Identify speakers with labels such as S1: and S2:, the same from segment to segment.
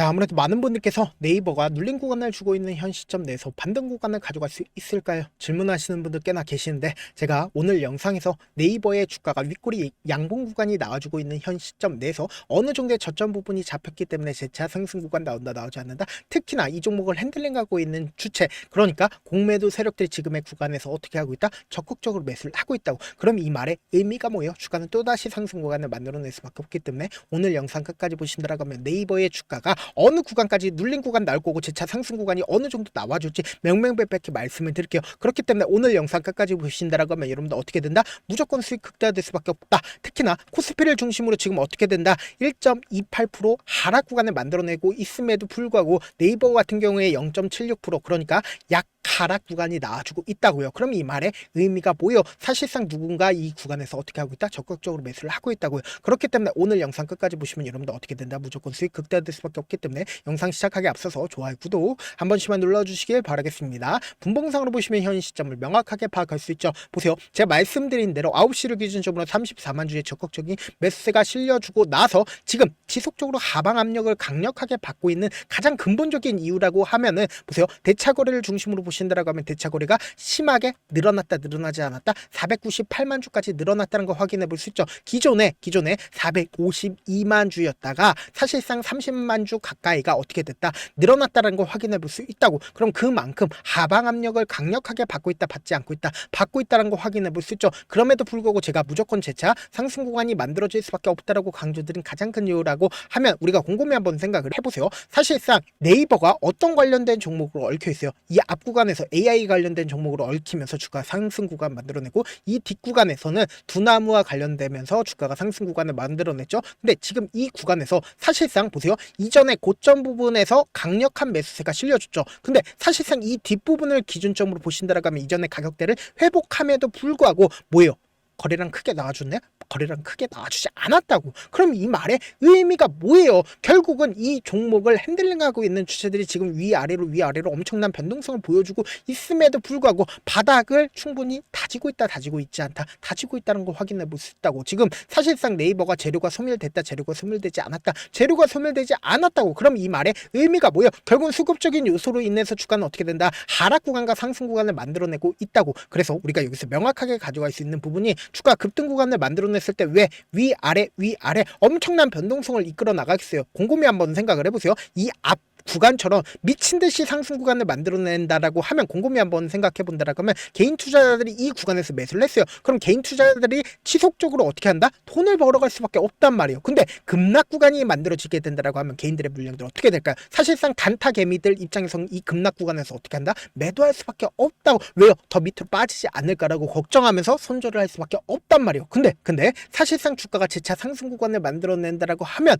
S1: 네, 아무래도 많은 분들께서 네이버가 눌린 구간을 주고 있는 현 시점 내에서 반등 구간을 가져갈 수 있을까요? 질문하시는 분들 꽤나 계시는데 제가 오늘 영상에서 네이버의 주가가 윗꼬리 양봉 구간이 나와주고 있는 현 시점 내에서 어느 정도의 저점 부분이 잡혔기 때문에 재차 상승 구간 나온다 나오지 않는다 특히나 이 종목을 핸들링하고 있는 주체 그러니까 공매도 세력들이 지금의 구간에서 어떻게 하고 있다? 적극적으로 매수를 하고 있다고 그럼 이 말의 의미가 뭐예요? 주가는 또다시 상승 구간을 만들어낼 수밖에 없기 때문에 오늘 영상 끝까지 보신다라고 하면 네이버의 주가가 어느 구간까지 눌린 구간 나올 거고 제 차 상승 구간이 어느 정도 나와줄지 명명백백히 말씀을 드릴게요. 그렇기 때문에 오늘 영상 끝까지 보신다라고 하면 여러분들 어떻게 된다? 무조건 수익 극대화될 수밖에 없다. 특히나 코스피를 중심으로 지금 어떻게 된다? 1.28% 하락 구간을 만들어내고 있음에도 불구하고 네이버 같은 경우에 0.76% 그러니까 약 하락 구간이 나와주고 있다고요. 그럼 이 말의 의미가 뭐예요? 사실상 누군가 이 구간에서 어떻게 하고 있다? 적극적으로 매수를 하고 있다고요. 그렇기 때문에 오늘 영상 끝까지 보시면 여러분들 어떻게 된다? 무조건 수익 극대화될 수밖에 없기 때문에 영상 시작하기 앞서서 좋아요, 구독 한 번씩만 눌러주시길 바라겠습니다. 분봉상으로 보시면 현 시점을 명확하게 파악할 수 있죠. 보세요. 제가 말씀드린 대로 9시를 기준점으로 34만 주의 적극적인 매수세가 실려주고 나서 지금 지속적으로 하방 압력을 강력하게 받고 있는 가장 근본적인 이유라고 하면은 보세요. 대차 거래를 중심으로 보신다라고 하면 대차 거래가 심하게 늘어났다 늘어나지 않았다 498만 주까지 늘어났다는 거 확인해 볼 수 있죠. 기존에 기존에 452만 주였다가 사실상 30만 주 가까이가 어떻게 됐다 늘어났다는 걸 확인해 볼 수 있다고. 그럼 그만큼 하방 압력을 강력하게 받고 있다 받지 않고 있다 받고 있다는 거 확인해 볼 수 있죠. 그럼에도 불구하고 제가 무조건 재차 상승 구간이 만들어질 수밖에 없다라고 강조드린 가장 큰 이유라고 하면 우리가 곰곰이 한번 생각을 해보세요. 사실상 네이버가 어떤 관련된 종목으로 얽혀 있어요. 이 앞 구간 에서 AI 관련된 종목으로 얽히면서 주가 상승 구간 만들어내고 이 뒷 구간에서는 두나무와 관련되면서 주가가 상승 구간을 만들어냈죠. 근데 지금 이 구간에서 사실상 보세요. 이전에 고점 부분에서 강력한 매수세가 실려줬죠. 근데 사실상 이 뒷부분을 기준점으로 보신다라고 하면 이전의 가격대를 회복함에도 불구하고 뭐예요? 거래량 크게 나와줬네? 거래량 크게 나와주지 않았다고. 그럼 이 말의 의미가 뭐예요? 결국은 이 종목을 핸들링하고 있는 주체들이 지금 위아래로 위아래로 엄청난 변동성을 보여주고 있음에도 불구하고 바닥을 충분히 다지고 있다 다지고 있지 않다 다지고 있다는 걸 확인해 볼 수 있다고 지금 사실상 네이버가 재료가 소멸됐다 재료가 소멸되지 않았다 재료가 소멸되지 않았다고 그럼 이 말의 의미가 뭐예요? 결국은 수급적인 요소로 인해서 주가는 어떻게 된다 하락 구간과 상승 구간을 만들어내고 있다고 그래서 우리가 여기서 명확하게 가져갈 수 있는 부분이 주가 급등 구간을 만들어 냈을 때 왜 위아래 위아래 엄청난 변동성을 이끌어 나가겠어요? 곰곰이 한번 생각을 해보세요. 이 앞 구간처럼 미친 듯이 상승 구간을 만들어낸다라고 하면 곰곰이 한번 생각해 본다라고 하면 개인 투자자들이 이 구간에서 매수를 했어요. 그럼 개인 투자자들이 지속적으로 어떻게 한다? 돈을 벌어갈 수밖에 없단 말이에요. 근데 급락 구간이 만들어지게 된다라고 하면 개인들의 물량들 어떻게 될까요? 사실상 단타 개미들 입장에서는 이 급락 구간에서 어떻게 한다? 매도할 수밖에 없다고 왜요? 더 밑으로 빠지지 않을까라고 걱정하면서 손절을 할 수밖에 없단 말이에요. 근데 근데 사실상 주가가 재차 상승 구간을 만들어낸다라고 하면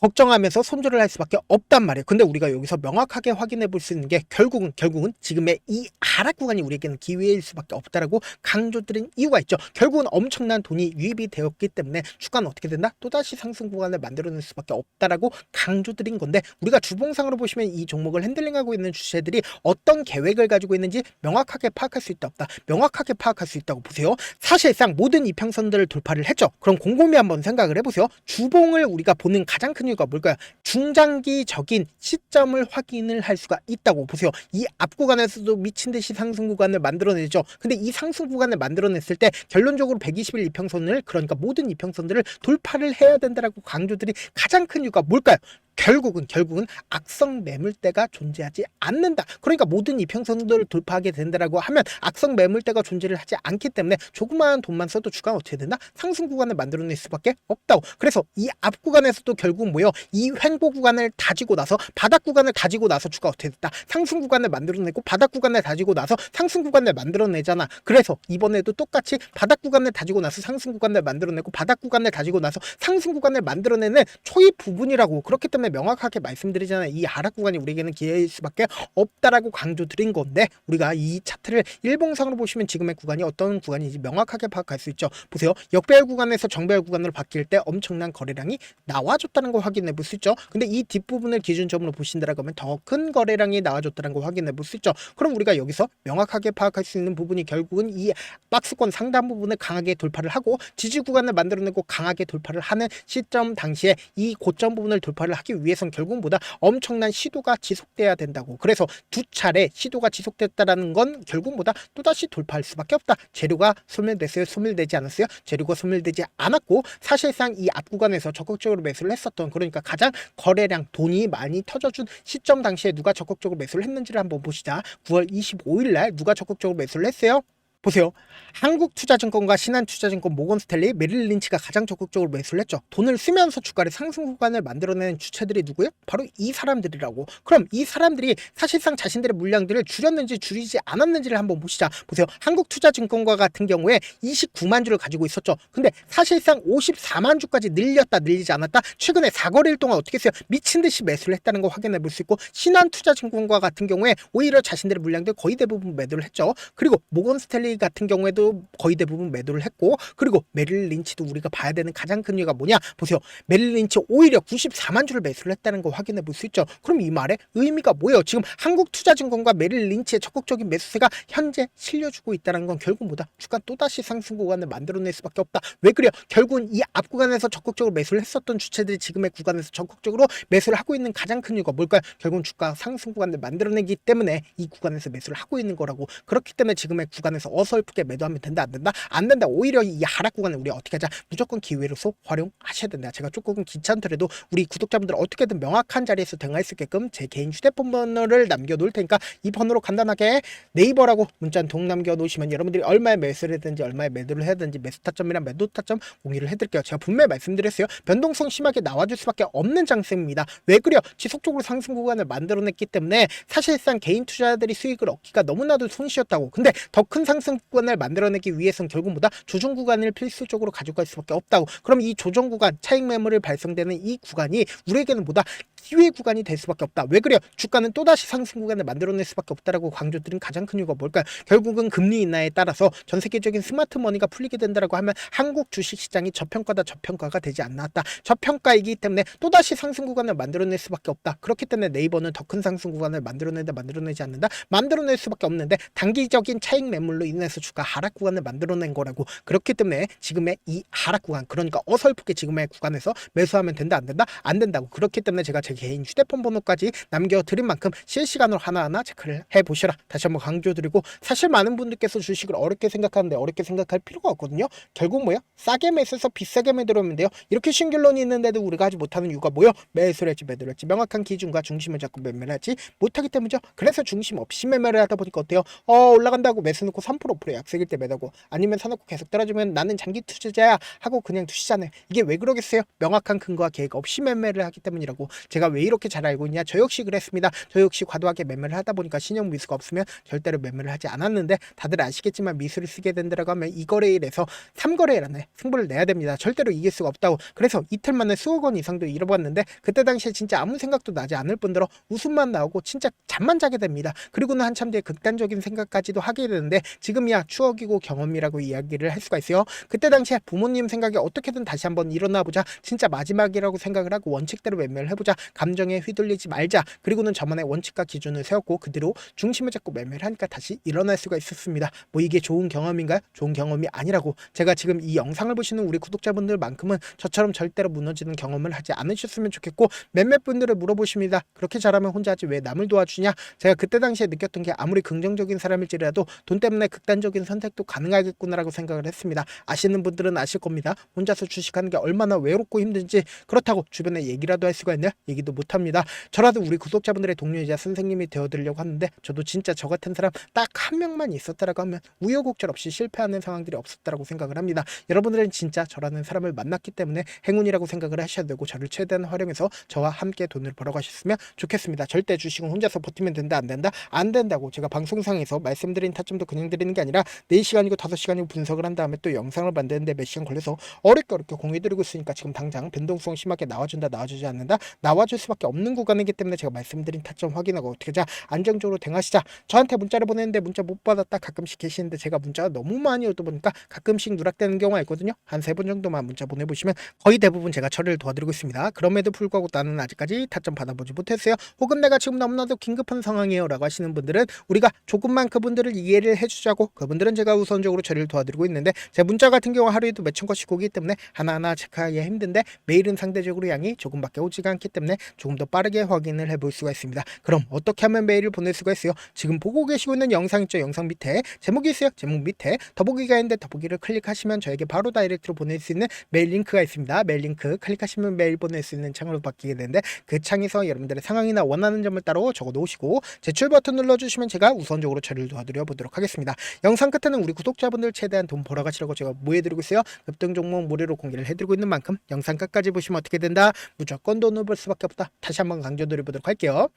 S1: 걱정하면서 손절을 할 수밖에 없단 말이에요. 근데 우리가 여기서 명확하게 확인해 볼 수 있는 게 결국은 결국은 지금의 이 하락 구간이 우리에게는 기회일 수밖에 없다라고 강조드린 이유가 있죠. 결국은 엄청난 돈이 유입이 되었기 때문에 주가는 어떻게 된다? 또다시 상승 구간을 만들어낼 수밖에 없다라고 강조드린 건데 우리가 주봉상으로 보시면 이 종목을 핸들링하고 있는 주체들이 어떤 계획을 가지고 있는지 명확하게 파악할 수 있다 없다. 명확하게 파악할 수 있다고 보세요. 사실상 모든 이평선들을 돌파를 했죠. 그럼 곰곰이 한번 생각을 해보세요. 주봉을 우리가 보는 가장 큰 이유가 뭘까요? 중장기적인 시점을 확인을 할 수가 있다고 보세요. 이 앞 구간에서도 미친 듯이 상승 구간을 만들어내죠. 근데 이 상승 구간을 만들어냈을 때 결론적으로 120일 이평선을 그러니까 모든 이평선들을 돌파를 해야 된다라고 강조들이 가장 큰 이유가 뭘까요? 결국은 결국은 악성 매물대가 존재하지 않는다. 그러니까 모든 이평선들을 돌파하게 된다라고 하면 악성 매물대가 존재를 하지 않기 때문에 조그마한 돈만 써도 주가가 어떻게 된다? 상승 구간을 만들어낼 수밖에 없다고. 그래서 이 앞 구간에서도 결국 뭐요? 이 횡보 구간을 다지고 나서 바닥 구간을 다지고 나서 주가 어떻게 됐다? 상승 구간을 만들어내고 바닥 구간을 다지고 나서 상승 구간을 만들어내잖아. 그래서 이번에도 똑같이 바닥 구간을 다지고 나서 상승 구간을 만들어내고 바닥 구간을 다지고 나서 상승 구간을 만들어내는 초입 부분이라고 그렇기 때문에 명확하게 말씀드리잖아요. 이 하락 구간이 우리에게는 기회일 수밖에 없다라고 강조드린 건데 우리가 이 차트를 일봉상으로 보시면 지금의 구간이 어떤 구간인지 명확하게 파악할 수 있죠. 보세요. 역배열 구간에서 정배열 구간으로 바뀔 때 엄청난 거래량이 나와줬다는 걸 확인해 볼 수 있죠. 근데 이 뒷부분을 기준점으로 보신다라고 하면 더 큰 거래량이 나와줬다는 걸 확인해 볼 수 있죠. 그럼 우리가 여기서 명확하게 파악할 수 있는 부분이 결국은 이 박스권 상단 부분을 강하게 돌파를 하고 지지 구간을 만들어내고 강하게 돌파를 하는 시점 당시에 이 고점 부분을 돌파를 하기 위해선 결국 보다 엄청난 시도가 지속돼야 된다고. 그래서 두 차례 시도가 지속됐다라는 건 결국 보다 또다시 돌파할 수밖에 없다. 재료가 소멸됐어요? 소멸되지 않았어요? 재료가 소멸되지 않았고 사실상 이 앞 구간에서 적극적으로 매수를 했었던 그러니까 가장 거래량 돈이 많이 터져준 시점 당시에 누가 적극적으로 매수를 했는지를 한번 보시자. 9월 25일 날 누가 적극적으로 매수를 했어요? 보세요. 한국투자증권과 신한투자증권, 모건스탠리, 메릴 린치가 가장 적극적으로 매수를 했죠. 돈을 쓰면서 주가를 상승 구간을 만들어내는 주체들이 누구예요? 바로 이 사람들이라고. 그럼 이 사람들이 사실상 자신들의 물량들을 줄였는지 줄이지 않았는지를 한번 보시자. 보세요. 한국투자증권과 같은 경우에 29만 주를 가지고 있었죠. 근데 사실상 54만 주까지 늘렸다 늘리지 않았다. 최근에 4거래일 동안 어떻게 했어요? 미친 듯이 매수를 했다는 거 확인해 볼 수 있고 신한투자증권과 같은 경우에 오히려 자신들의 물량들 거의 대부분 매도를 했죠. 그리고 모건스탠리 같은 경우에도 거의 대부분 매도를 했고 그리고 메릴 린치도 우리가 봐야 되는 가장 큰 이유가 뭐냐? 보세요. 메릴 린치 오히려 94만 주를 매수를 했다는 거 확인해 볼 수 있죠. 그럼 이 말의 의미가 뭐예요? 지금 한국투자증권과 메릴 린치의 적극적인 매수세가 현재 실려주고 있다는 건 결국 뭐다? 주가 또다시 상승 구간을 만들어낼 수밖에 없다. 왜 그래요? 결국은 이 앞 구간에서 적극적으로 매수를 했었던 주체들이 지금의 구간에서 적극적으로 매수를 하고 있는 가장 큰 이유가 뭘까요? 결국은 주가 상승 구간을 만들어내기 때문에 이 구간에서 매수를 하고 있는 거라고. 그렇기 때문에 지금의 구간에서 어 설프게 매도하면 된다 안 된다? 안 된다. 오히려 이 하락 구간을 우리 어떻게 하자? 무조건 기회로서 활용하셔야 된다. 제가 조금 귀찮더라도 우리 구독자분들 어떻게든 명확한 자리에서 대응할 수 있게끔 제 개인 휴대폰 번호를 남겨놓을 테니까 이 번호로 간단하게 네이버라고 문자 한 통 남겨놓으시면 여러분들이 얼마에 매수를 해든지 얼마에 매도를 해야 되는지 매수 타점이랑 매도 타점 공유를 해드릴게요. 제가 분명히 말씀드렸어요. 변동성 심하게 나와줄 수밖에 없는 장세입니다. 왜 그래요? 지속적으로 상승 구간을 만들어냈기 때문에 사실상 개인 투자자들이 수익을 얻기가 너무나도 손쉬웠다고. 근데 더 큰 상승 구간을 만들어내기 위해선 결국 뭐다 조정 구간을 필수적으로 가져갈 수밖에 없다고 그럼 이 조정 구간 차익 매물을 발생되는 이 구간이 우리에게는 뭐다 기회 구간이 될 수밖에 없다. 왜 그래요? 주가는 또다시 상승 구간을 만들어낼 수밖에 없다라고 강조드린 가장 큰 이유가 뭘까요? 결국은 금리 인하에 따라서 전 세계적인 스마트 머니가 풀리게 된다라고 하면 한국 주식 시장이 저평가다 저평가가 되지 않았다. 저평가이기 때문에 또다시 상승 구간을 만들어낼 수밖에 없다. 그렇기 때문에 네이버는 더 큰 상승 구간을 만들어낸다 만들어내지 않는다. 만들어낼 수밖에 없는데 단기적인 차익 매물로 인해서 주가 하락 구간을 만들어낸 거라고. 그렇기 때문에 지금의 이 하락 구간 그러니까 어설프게 지금의 구간에서 매수하면 된다 안 된다? 안 된다고. 그렇기 때문에 제가 제 개인 휴대폰 번호까지 남겨드린 만큼 실시간으로 하나하나 체크를 해보시라. 다시 한번 강조드리고 사실 많은 분들께서 주식을 어렵게 생각하는데 어렵게 생각할 필요가 없거든요. 결국 뭐야? 싸게 매수해서 비싸게 매도하면 돼요. 이렇게 신결론이 있는데도 우리가 하지 못하는 이유가 뭐요 매수를 했지 매도를 했지. 명확한 기준과 중심을 잡고 매매를 하지 못하기 때문이죠. 그래서 중심 없이 매매를 하다 보니까 어때요? 어 올라간다고 매수 3% 프로 약세일 때 매도고 아니면 사놓고 계속 떨어지면 나는 장기 투자자야 하고 그냥 두시잖아요 이게 왜 그러겠어요 명확한 근거와 계획 없이 매매를 하기 때문이라고 제가 왜 이렇게 잘 알고 있냐? 저 역시 그랬습니다. 저 역시 과도하게 매매를 하다 보니까 신용 미수가 없으면 절대로 매매를 하지 않았는데 다들 아시겠지만 미수를 쓰게 된다라고 하면 이 거래일에서 3거래일 안에 승부를 내야 됩니다. 절대로 이길 수가 없다고. 그래서 이틀 만에 수억 원 이상도 잃어봤는데 그때 당시에 진짜 아무 생각도 나지 않을 뿐더러 웃음만 나오고 진짜 잠만 자게 됩니다. 그리고는 한참 뒤에 극단적인 생각까지도 하게 되는데 지금 이야 추억이고 경험이라고 이야기를 할 수가 있어요. 그때 당시에 부모님 생각에 어떻게든 다시 한번 일어나 보자. 진짜 마지막이라고 생각을 하고 원칙대로 매매를 해보자. 감정에 휘둘리지 말자. 그리고는 저만의 원칙과 기준을 세웠고 그대로 중심을 잡고 매매를 하니까 다시 일어날 수가 있었습니다. 뭐 이게 좋은 경험인가요? 좋은 경험이 아니라고. 제가 지금 이 영상을 보시는 우리 구독자분들만큼은 저처럼 절대로 무너지는 경험을 하지 않으셨으면 좋겠고 몇몇 분들을 물어보십니다. 그렇게 잘하면 혼자 하지 왜 남을 도와주냐? 제가 그때 당시에 느꼈던 게 아무리 긍정적인 사람일지라도 돈 때문에 극단적인 선택도 가능하겠구나라고 생각을 했습니다. 아시는 분들은 아실 겁니다. 혼자서 주식하는 게 얼마나 외롭고 힘든지 그렇다고 주변에 얘기라도 할 수가 있냐? 얘기도 못합니다. 저라도 우리 구독자분들의 동료이자 선생님이 되어드리려고 하는데 저도 진짜 저 같은 사람 딱 한 명만 있었다라고 하면 우여곡절 없이 실패하는 상황들이 없었다라고 생각을 합니다. 여러분들은 진짜 저라는 사람을 만났기 때문에 행운이라고 생각을 하셔야 되고 저를 최대한 활용해서 저와 함께 돈을 벌어가셨으면 좋겠습니다. 절대 주식은 혼자서 버티면 된다 안 된다 안 된다고 제가 방송상에서 말씀드린 타점도 그냥 드리는 게 아니라 4시간이고 5시간이고 분석을 한 다음에 또 영상을 만드는데 몇 시간 걸려서 어렵게 어렵게 공유드리고 있으니까 지금 당장 변동성 심하게 나와준다 나와주지 않는다 나와줄 수밖에 없는 구간이기 때문에 제가 말씀드린 타점 확인하고 어떻게 자 안정적으로 대응하시자. 저한테 문자를 보냈는데 문자 못 받았다 가끔씩 계시는데 제가 문자가 너무 많이 오다 보니까 가끔씩 누락되는 경우가 있거든요. 한 세 번 정도만 문자 보내보시면 거의 대부분 제가 처리를 도와드리고 있습니다. 그럼에도 불구하고 나는 아직까지 타점 받아보지 못했어요. 혹은 내가 지금 너무나도 긴급한 상황이에요 라고 하시는 분들은 우리가 조금만 그분들을 이해를 해주자고 있고 그분들은 제가 우선적으로 처리를 도와드리고 있는데 제 문자 같은 경우 하루에도 몇천 건씩 오기 때문에 하나하나 체크하기 힘든데 메일은 상대적으로 양이 조금밖에 오지가 않기 때문에 조금 더 빠르게 확인을 해볼 수가 있습니다. 그럼 어떻게 하면 메일을 보낼 수가 있어요? 지금 보고 계시고 있는 영상 있죠? 영상 밑에 제목이 있어요. 제목 밑에 더보기가 있는데 더보기를 클릭하시면 저에게 바로 다이렉트로 보낼 수 있는 메일 링크가 있습니다. 메일 링크 클릭하시면 메일 보낼 수 있는 창으로 바뀌게 되는데 그 창에서 여러분들의 상황이나 원하는 점을 따로 적어 놓으시고 제출 버튼 눌러주시면 제가 우선적으로 처리를 도와드려 보도록 하겠습니다. 영상 끝에는 우리 구독자분들 최대한 돈 벌어가시라고 제가 모여드리고 있어요. 급등 종목 무료로 공개를 해드리고 있는 만큼 영상 끝까지 보시면 어떻게 된다? 무조건 돈을 벌 수밖에 없다. 다시 한번 강조드려보도록 할게요.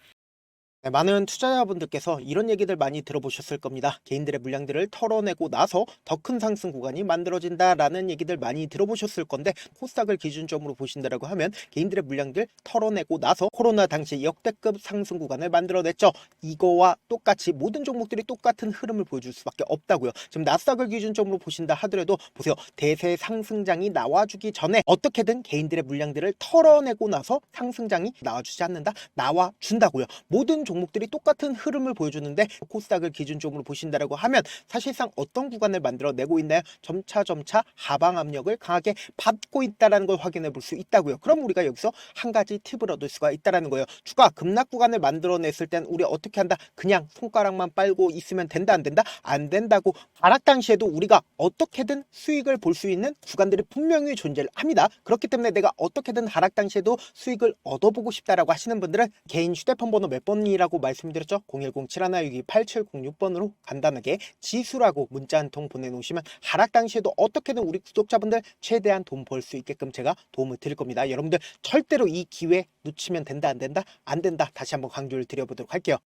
S1: 네, 많은 투자자분들께서 이런 얘기들 많이 들어보셨을 겁니다. 개인들의 물량들을 털어내고 나서 더 큰 상승 구간이 만들어진다라는 얘기들 많이 들어보셨을 건데 코스닥을 기준점으로 보신다라고 하면 개인들의 물량들 털어내고 나서 코로나 당시 역대급 상승 구간을 만들어냈죠. 이거와 똑같이 모든 종목들이 똑같은 흐름을 보여줄 수밖에 없다고요. 지금 나스닥을 기준점으로 보신다 하더라도 보세요. 대세 상승장이 나와주기 전에 어떻게든 개인들의 물량들을 털어내고 나서 상승장이 나와주지 않는다? 나와준다고요. 모든 종 목들이 똑같은 흐름을 보여주는데 코스닥을 기준점으로 보신다라고 하면 사실상 어떤 구간을 만들어내고 있나요? 점차 점차 하방 압력을 강하게 받고 있다라는 걸 확인해 볼 수 있다고요. 그럼 우리가 여기서 한 가지 팁을 얻을 수가 있다라는 거예요. 주가 급락 구간을 만들어냈을 땐 우리 어떻게 한다? 그냥 손가락만 빨고 있으면 된다 안 된다? 안 된다고 하락 당시에도 우리가 어떻게든 수익을 볼 수 있는 구간들이 분명히 존재를 합니다. 그렇기 때문에 내가 어떻게든 하락 당시에도 수익을 얻어보고 싶다라고 하시는 분들은 개인 휴대폰 번호 몇 번이라고 말씀드렸죠? 010-7162-8706번으로 간단하게 지수라고 문자 한 통 보내놓으시면 하락 당시에도 어떻게든 우리 구독자분들 최대한 돈 벌 수 있게끔 제가 도움을 드릴 겁니다. 여러분들 절대로 이 기회 놓치면 된다 안 된다? 안 된다. 다시 한번 강조를 드려보도록 할게요.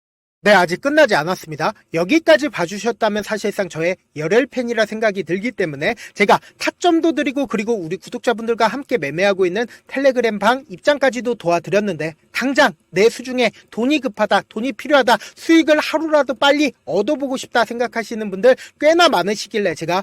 S1: 네, 아직 끝나지 않았습니다. 여기까지 봐주셨다면 사실상 저의 열혈 팬이라 생각이 들기 때문에 제가 타점도 드리고 그리고 우리 구독자분들과 함께 매매하고 있는 텔레그램 방 입장까지도 도와드렸는데 당장 내 수중에 돈이 급하다, 돈이 필요하다, 수익을 하루라도 빨리 얻어보고 싶다 생각하시는 분들 꽤나 많으시길래 제가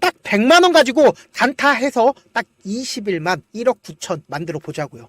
S1: 딱 100만 원 가지고 단타해서 딱 20일만 1억 9천 만들어 보자고요.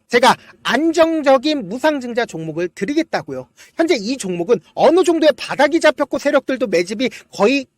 S1: 제가 안정적인 무상증자 종목을 드리겠다고요. 현재 이 종목은 어느 정도의 바닥이 잡혔고 세력들도 매집이 거의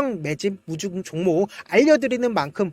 S1: 매집 무중 종목 알려드리는 만큼